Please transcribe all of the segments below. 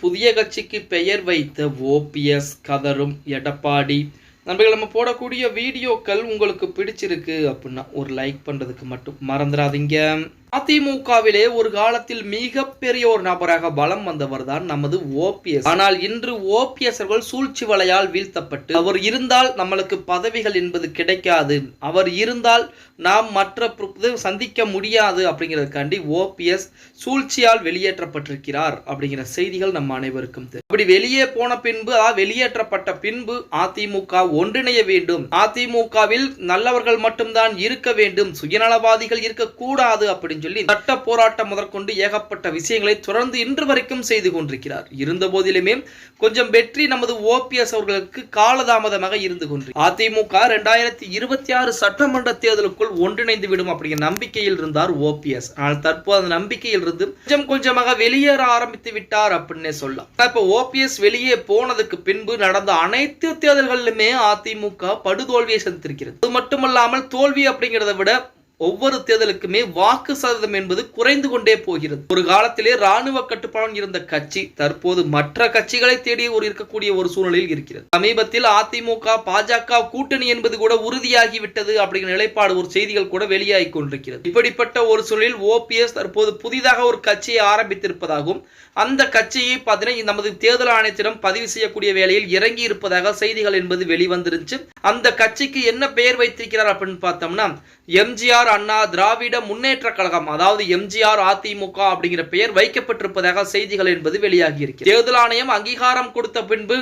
புதிய கட்சிக்கு பெயர் வைத்த ஓபிஎஸ் கதரும் எடப்பாடி. நண்பர்கள் நம்ம போடக்கூடிய வீடியோக்கள் உங்களுக்கு பிடிச்சிருக்கு அப்படின்னா ஒரு லைக் பண்ணுறதுக்கு மட்டும் மறந்துடாதீங்க. அதிமுகவிலே ஒரு காலத்தில் மிகப்பெரிய ஒரு நபராக பலம் வந்தவர் தான் நமது ஓபிஎஸ். ஆனால் இன்று ஓபிஎஸ் அவர்கள் சூழ்ச்சி வலையால் வீழ்த்தப்பட்டு அவர் இருந்தால் நம்மளுக்கு பதவிகள் என்பது கிடைக்காது. அவர் இருந்தால் நாம் மற்ற சந்திக்க முடியாது அப்படிங்கிறதுக்காண்டி ஓபிஎஸ் சூழ்ச்சியால் வெளியேற்றப்பட்டிருக்கிறார் அப்படிங்கிற செய்திகள் நம் அனைவருக்கும் அப்படி வெளியே போன பின்பு வெளியேற்றப்பட்ட பின்பு அதிமுக ஒன்றிணைய வேண்டும். அதிமுகவில் நல்லவர்கள் மட்டும்தான் இருக்க வேண்டும். சுயநலவாதிகள் இருக்கக்கூடாது அப்படி அப்படின்னு சொல்லி சட்ட போராட்டம் முதற்கொண்டு ஏகப்பட்ட விஷயங்களை தொடர்ந்து இன்று வரைக்கும் செய்து கொண்டிருக்கிறார். இருந்த போதிலுமே கொஞ்சம் வெற்றி நமது ஓபிஎஸ் அவர்களுக்கு காலதாமதமாக இருந்து கொண்டு அதிமுக ரெண்டாயிரத்தி இருபத்தி ஆறு சட்டமன்ற தேர்தலுக்குள் ஒன்றிணைந்து விடும் அப்படிங்கிற நம்பிக்கையில் இருந்தார் ஓபிஎஸ் ஆனால் தற்போது அந்த நம்பிக்கையில் இருந்து கொஞ்சம் கொஞ்சமாக வெளியேற ஆரம்பித்து விட்டார் அப்படின்னே சொல்லலாம். இப்ப ஓபிஎஸ் வெளியே போனதுக்கு பின்பு நடந்த அனைத்து தேர்தல்களிலுமே அதிமுக படுதோல்வியை சந்தித்திருக்கிறது. அது மட்டுமல்லாமல் தோல்வி அப்படிங்கிறத விட ஒவ்வொரு தேர்தலுக்குமே வாக்கு சதவீதம் என்பது குறைந்து கொண்டே போகிறது. ஒரு காலத்திலே ராணுவ கட்டுப்பாடு இருந்த கட்சி தற்போது மற்ற கட்சிகளை தேடி ஒரு இருக்கக்கூடிய ஒரு சூழ்நிலையில் இருக்கிறது. சமீபத்தில் அதிமுக பாஜக கூட்டணி என்பது கூட உறுதியாகிவிட்டது அப்படிங்கிற நிலைப்பாடு ஒரு செய்திகள் கூட வெளியாகி கொண்டிருக்கிறது. இப்படிப்பட்ட ஒரு சூழலில் ஓபிஎஸ் தற்போது புதிதாக ஒரு கட்சியை ஆரம்பித்திருப்பதாகவும் அந்த கட்சியை பார்த்தீங்கன்னா நமது தேர்தல் ஆணையத்திடம் பதிவு செய்யக்கூடிய வேலையில் இறங்கி இருப்பதாக செய்திகள் என்பது வெளிவந்திருந்துச்சு. அந்த கட்சிக்கு என்ன பெயர் வைத்திருக்கிறார் அப்படின்னு பார்த்தோம்னா எம்ஜிஆர் அண்ணா திராவிட முன்னேற்ற கழகம் அதாவது எம்ஜிஆர் அதிமுக அப்படிங்கிற பெயர் வைக்கப்பட்டிருப்பதாக செய்திகள் என்பது வெளியாகி இருக்கு தேர்தல் ஆணையம் அங்கீகாரம் கொடுத்த பின்பு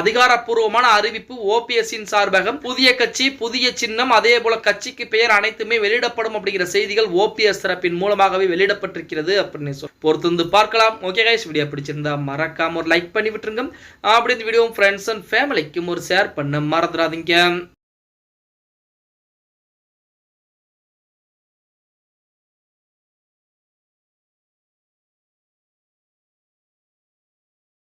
அதிகாரப்பூர்வமான அறிவிப்பு ஓபிஎஸ்இன் சார்பாக புதிய கட்சி புதிய சின்னம் அதே போல கட்சிக்கு பெயர் அனைத்துமே வெளியிடப்படும் அப்படிங்கிற செய்திகள் ஓபிஎஸ் தரப்பின் மூலமாகவே வெளியிடப்பட்டிருக்கிறது அப்படின்னு சொல்லி பொறுத்திருந்து பார்க்கலாம். ஓகே கைஸ் வீடியோ பிடிச்சிருந்தா மறக்காம ஒரு லைக் பண்ணி விட்டுருங்க. அப்படி இந்த வீடியோ ஃப்ரெண்ட்ஸ் அண்ட் ஃபேமிலிக்கும் ஒரு ஷேர் பண்ண மறந்துடாதீங்க.